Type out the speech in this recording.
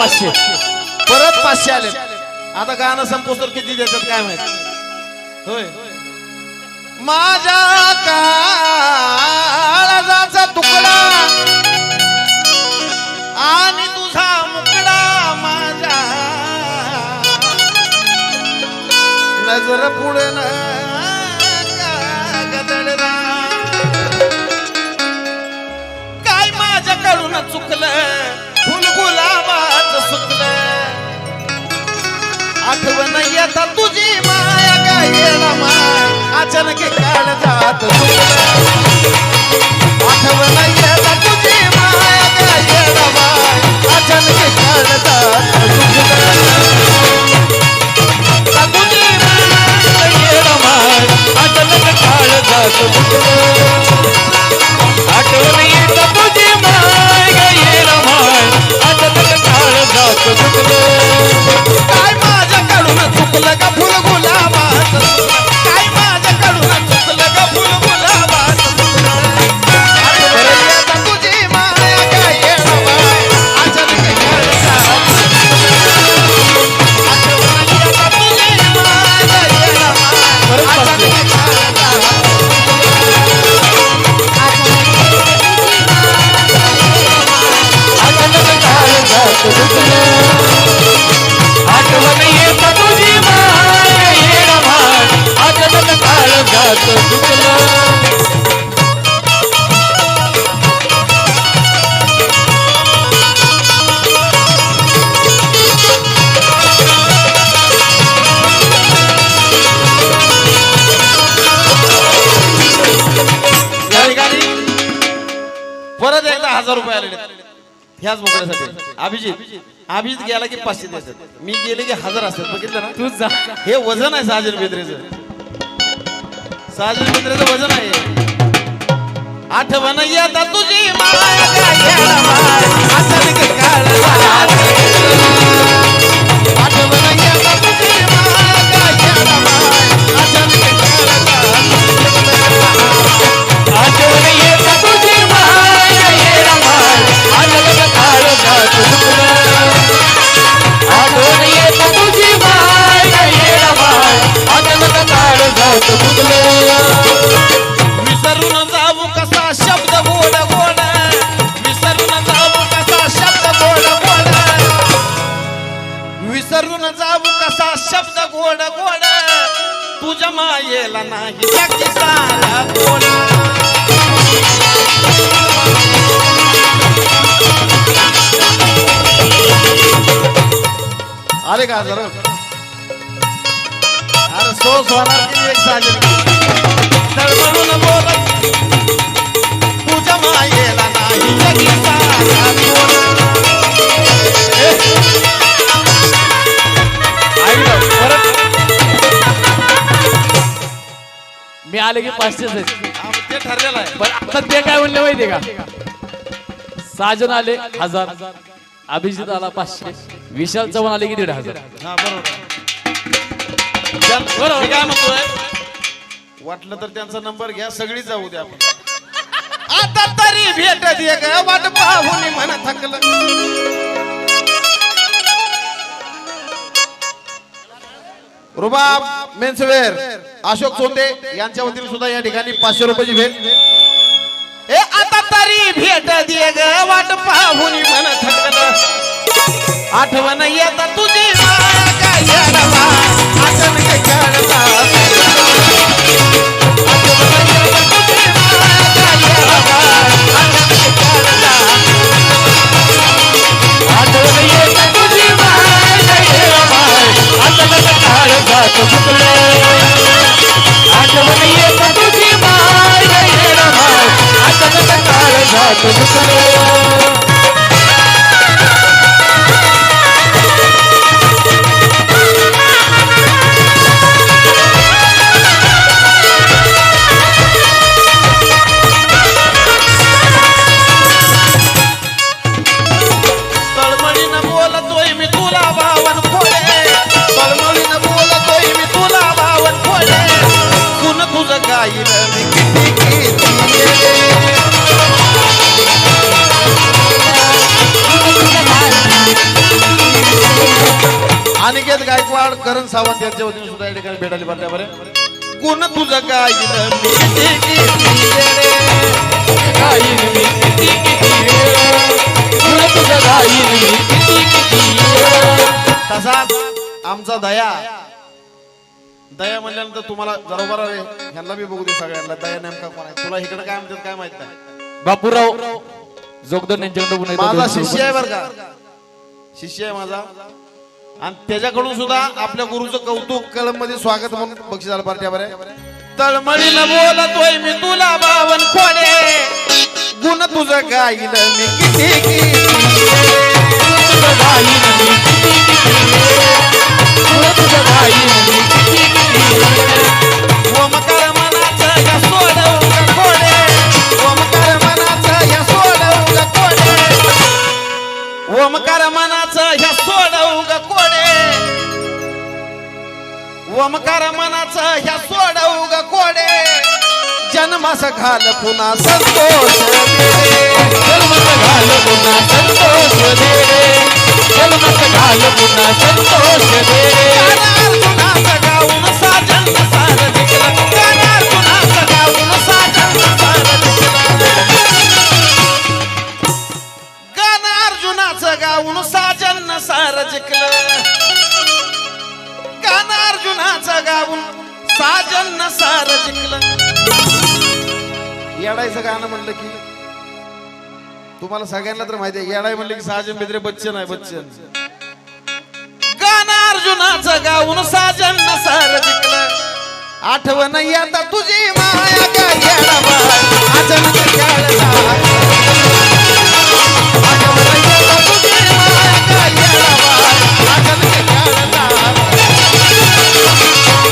पाचशे. परत पाचशे आले आता गाणं संपोस्तर किती देतात काय माहीत? होय. माझ्या काळजाचा तुकडा आणि तुझा मुकडा माझ्या. नजर पुढे ना अचानक काळ जात आठवण हजार रुपये आलेले ह्याच मोकळ्यासाठी. अभिजित अभिजित गेला की पाचशे देतात. मी गेले की हजार असतात. बघितलं ना? तू जा. हे वजन आहे साजन बेद्रेचं साजन बेद्रेचं वजन आहे. आठवण येता तुझी माया विसरून जाऊ कसा शब्द गोड गोड. तुझ्या मायेला नाही जगी सारा गोड. आले का जरा अरे सो होणार की एक साजन तळमळून बोलत तुझ्या मायेला नाही सारा गोड. आले की पाचशेच आहेत. मग ते ठरलेलं आहे. पण आता ते काय म्हणले माहितीये का? साजन आले हजार अभिजित आला पाचशे विशाल चव्हाण आले की दीड हजार. हा बरोबर. चल, मी काय म्हणतोय वाटलं तर त्यांचा नंबर घ्या सगळी जाऊ द्या आपण. आता तरी भेट दे ग वाट पाहून मन थकलं. रुबाब मेन्सवेअर अशोक सोंदे यांच्या वतीने सुद्धा या ठिकाणी पाचशे रुपयाची भेट. ए आता तरी भेट दे ग वाट पाहून मन थकलं आठवण येत तुझी आठवण गायकवाड करण सावंत यांच्या वतीने सुद्धा या ठिकाणी भेटायला पाहिजे बरं. गुण तुझं मी मी मी वेळ तसाच आमचा दया. दया म्हणल्यानंतर तुम्हाला बरोबर आहे ह्यांना बी बघू दे सगळ्यांना. दया नेमका कोण आहे? तुला इकडे काय म्हणतात काय माहीत नाही. बापूराव जोगदन यांच्याकडे माझा शिष्य आहे बर का? शिष्य आहे माझा. आणि त्याच्याकडून सुद्धा आपल्या गुरुचं कौतुक कलममध्ये स्वागत म्हणून बक्षिसाला पार्टी बरे तळमळी न बोलतोय मी तुला बावन खोडे गुण तुझं गाईल मी किती ओमकार मनाचं या सोडवू ग खोडे ओमकार मनाचं या सोडवू ग खोडे ओमकार मनाचं ह्या ग कोडे. ओमकार मनाचं ह्या सोडवू ग कोडे. जन्मास घाल पुन्हा संतोष जन्मास घाल पुन्हा संतोष जन्मास घाल पुन्हा संतोष त्यांना सार जिंकलं. येडायचं गाणं म्हणलं की तुम्हाला सगळ्यांना तर माहिती आहे येडाय म्हणलं की साजन बिद्रे बच्चन आहे बच्चन. गाणं अर्जुनाचं गाऊन साजन सार जिंकलं. आठवण आता तुझी माया काय येडा बाळा?